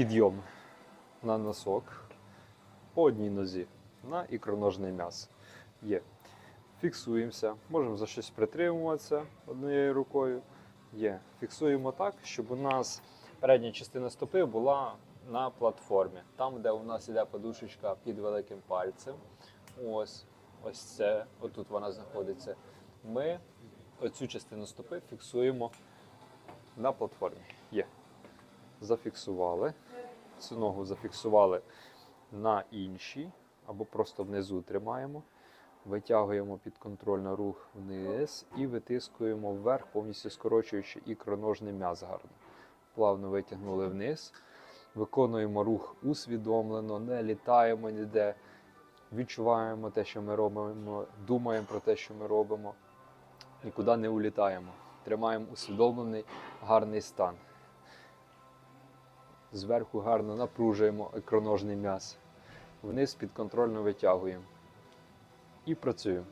підйом на носок по одній нозі на ікроножне м'ясо. Є. Фіксуємося, можемо за щось притримуватися однією рукою. Є. Фіксуємо так, щоб у нас передня частина стопи була на платформі. Там, де у нас іде подушечка під великим пальцем. Ось, ось це, отут вона знаходиться. Ми оцю частину стопи фіксуємо на платформі. Є. Зафіксували. Цю ногу зафіксували на іншій, або просто внизу тримаємо. Витягуємо підконтрольно рух вниз і витискуємо вверх, повністю скорочуючи ікроножний м'яз гарно. Плавно витягнули вниз. Виконуємо рух усвідомлено, не літаємо ніде. Відчуваємо те, що ми робимо, думаємо про те, що ми робимо. Нікуди не улітаємо. Тримаємо усвідомлений гарний стан. Зверху гарно напружуємо ікроножний м'яз. Вниз підконтрольно витягуємо. І працюємо.